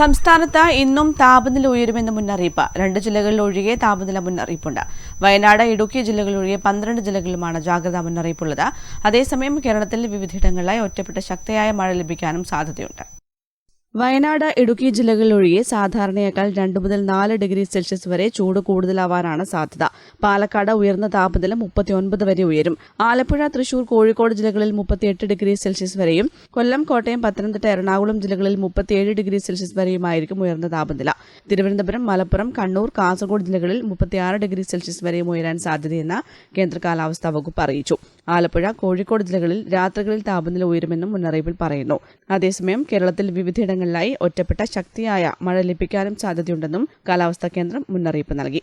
സംസ്ഥാനത്ത് ഇന്നും താപനില ഉയരുമെന്ന് മുന്നറിയിപ്പ്. രണ്ട് ജില്ലകളിൽ ഒഴികെ താപനില മുന്നറിയിപ്പുണ്ട്. വയനാട് ഇടുക്കി ജില്ലകളിലൊഴികെ പന്ത്രണ്ട് ജില്ലകളിലുമാണ് ജാഗ്രതാ മുന്നറിയിപ്പുള്ളത്. അതേസമയം കേരളത്തിൽ വിവിധയിടങ്ങളിലായി ഒറ്റപ്പെട്ട ശക്തിയായ മഴ ലഭിക്കാനും സാധ്യതയുണ്ട്. വയനാട് ഇടുക്കി ജില്ലകളിലൊഴികെ സാധാരണയേക്കാൾ രണ്ടു മുതൽ നാല് ഡിഗ്രി സെൽഷ്യസ് വരെ ചൂട് കൂടുതലാവാനാണ് സാധ്യത. പാലക്കാട് ഉയർന്ന താപനില മുപ്പത്തിയൊൻപത് വരെ ഉയരും. ആലപ്പുഴ തൃശൂർ കോഴിക്കോട് ജില്ലകളിൽ മുപ്പത്തിയെട്ട് ഡിഗ്രി സെൽഷ്യസ് വരെയും കൊല്ലം കോട്ടയം പത്തനംതിട്ട എറണാകുളം ജില്ലകളിൽ മുപ്പത്തിയേഴ് ഡിഗ്രി സെൽഷ്യസ് വരെയുമായിരിക്കും ഉയർന്ന താപനില. തിരുവനന്തപുരം മലപ്പുറം കണ്ണൂർ കാസർഗോഡ് ജില്ലകളിൽ മുപ്പത്തിയാറ് ഡിഗ്രി സെൽഷ്യസ് വരെയും ഉയരാൻ സാധ്യതയെന്ന് കേന്ദ്ര കാലാവസ്ഥാ വകുപ്പ് അറിയിച്ചു. ആലപ്പുഴ കോഴിക്കോട് ജില്ലകളിൽ രാത്രികളിൽ താപനില ഉയരുമെന്നും മുന്നറിയിപ്പിൽ പറയുന്നു. അതേസമയം കേരളത്തിൽ വിവിധയിടങ്ങളിലായി ഒറ്റപ്പെട്ട ശക്തിയായ മഴ ലഭിക്കാനും സാധ്യതയുണ്ടെന്നും കാലാവസ്ഥാ കേന്ദ്രം മുന്നറിയിപ്പ് നൽകി.